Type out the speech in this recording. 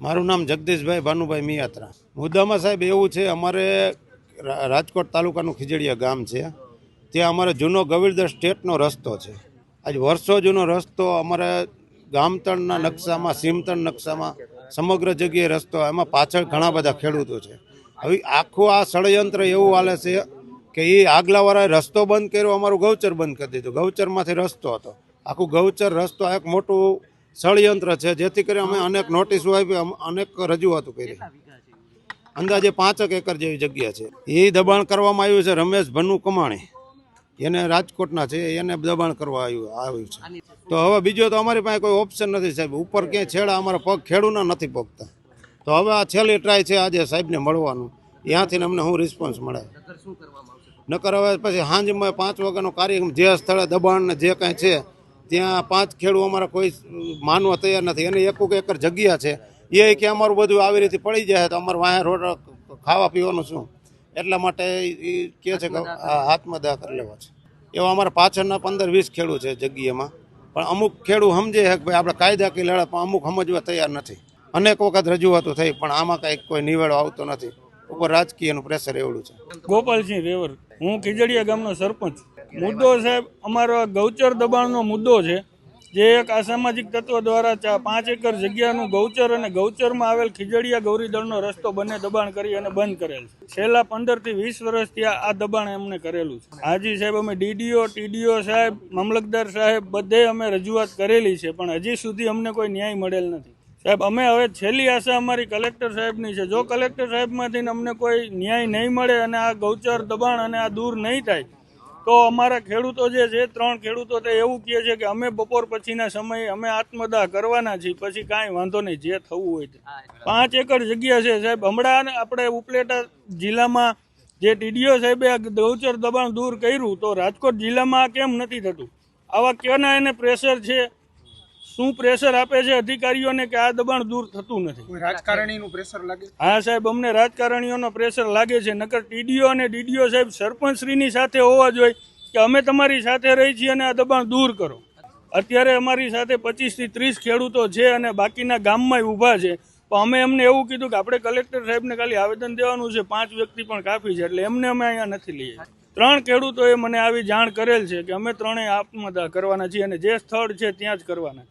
મારું નામ જગદીશભાઈ ભાનુભાઈ મિયાત્રા. મુદ્દામાં સાહેબ એવું છે, અમારે રાજકોટ તાલુકાનું ખીજડીયા ગામ છે. ત્યાં અમારે જૂનો ગવિરદર સ્ટેટનો રસ્તો છે. આજ વર્ષો જૂનો રસ્તો અમારે ગામતણના નકશામાં, સીમતણ નકશામાં, સમગ્ર જગ્યાએ રસ્તો, એમાં પાછળ ઘણા બધા ખેડૂતો છે. હવે આખું આ ષડયંત્ર એવું હાલે છે કે એ આગલાવાળાએ રસ્તો બંધ કર્યો, અમારું ગૌચર બંધ કરી દીધું. ગૌચરમાંથી રસ્તો હતો. આખું ગૌચર રસ્તો એક મોટું ષડયંત્ર છે જેથી કરી અમે અનેક નોટિસો આપી અનેક રજૂઆતો કરી. અંદાજે પાંચક એકર જેવી જગ્યા છે. એ દબાણ કરવામાં આવ્યું છે રમેશ ભનુ કમાણી. એને રાજકોટના છે એને દબાણ કરવા આવ્યું આવ્યું છે. તો હવે બીજો તો અમારી પાસે કોઈ ઓપ્શન નથી સાહેબ. ઉપર ક્યાંય છેડા અમારા પગ ખેડૂના નથી પગતા. તો હવે આ છેલ્લી ટ્રાય છે આજે સાહેબને મળવાનું. ત્યાંથી અમને શું રિસ્પોન્સ મળે. નકર હવે પછી સાંજમાં પાંચ વાગ્યાનો કાર્યક્રમ જે સ્થળે દબાણ ને જે કાંઈ છે ત્યાં પાંચ ખેડૂ અમારા કોઈ માનવા તૈયાર નથી. અને એક એક એકર જગ્યા છે એ કે અમારું બધું આવી રીતે પડી જાય તો અમારે વાંહે રોડ ખાવા પીવાનું શું? એટલા માટે એ કહે છે કે આ હાથમાં દા કરી લેવા છે. એવા અમારા પાછળના પંદર વીસ ખેડૂ છે જગ્યામાં. પણ અમુક ખેડૂ સમજે છે કે ભાઈ આપણે કાયદા કી લડે પણ અમુક સમજવા તૈયાર નથી. અનેક વખત રજૂઆતો થઈ પણ આમાં કાંઈ કોઈ નિવેડો આવતો નથી. ઉપર રાજકીયનું પ્રેશર એવડું છે. ગોપાલસિંહ રેવર હું ખીજડીયા ગામનો સરપંચ. મુદ્દો સાહેબ અમારો ગૌચર દબાણનો મુદ્દો છે જે એક અસામાજિક તત્વ દ્વારા પાંચ એકર જગ્યાનું ગૌચર અને ગૌચરમાં આવેલ ખીજડીયા ગૌરીદળનો રસ્તો બંને દબાણ કરી અને બંધ કરેલ છે. છેલ્લા પંદરથી વીસ વર્ષથી આ આ દબાણ એમને કરેલું છે. હાજી સાહેબ અમે ડીડીઓ ટીડીઓ સાહેબ મામલતદાર સાહેબ બધે અમે રજૂઆત કરેલી છે પણ હજી સુધી અમને કોઈ ન્યાય મળેલ નથી. સાહેબ અમે હવે છેલ્લી આશા અમારી કલેક્ટર સાહેબની છે. જો કલેક્ટર સાહેબમાંથી અમને કોઈ ન્યાય નહીં મળે અને આ ગૌચર દબાણ અને આ દૂર નહીં થાય તો અમારા ખેડૂતો જે છે ત્રણ ખેડૂતો તે એવું કહે છે કે અમે બપોર પછીના સમયે અમે આત્મદાહ કરવાના છીએ પછી કાંઈ વાંધો નહીં જે થવું હોય તે. પાંચ એકર જગ્યા છે સાહેબ. હમણાં આપણે ઉપલેટા જિલ્લામાં જે ટીડીઓ સાહેબે આ ગૌચર દબાણ દૂર કર્યું તો રાજકોટ જિલ્લામાં આ કેમ નથી થતું? આવા કેના એને પ્રેશર છે? શું પ્રેશર આપે છે અધિકારીઓને કે આ દબાણ દૂર થતું નથી? રાજકારણીનું પ્રેશર લાગે? હા સાહેબ અમને રાજકારણીઓનો પ્રેશર લાગે છે. નકર ટીડીઓ અને ડીડીઓ સાહેબ સરપંચશ્રીની સાથે હોવા જોઈએ કે અમે તમારી સાથે રહી છીએ અને આ દબાણ દૂર કરો. અત્યારે અમારી સાથે પચીસથી ત્રીસ ખેડૂતો છે અને બાકીના ગામમાં ઊભા છે. પણ અમે એમને એવું કીધું કે આપણે કલેક્ટર સાહેબને ખાલી આવેદન દેવાનું છે. પાંચ વ્યક્તિ પણ કાફી છે એટલે એમને અમે અહીંયા નથી લઈએ. ત્રણ ખેડૂતોએ મને આવી જાણ કરેલ છે કે અમે ત્રણેય આત્મહત્યા કરવાના છીએ અને જે સ્થળ છે ત્યાં જ કરવાના છે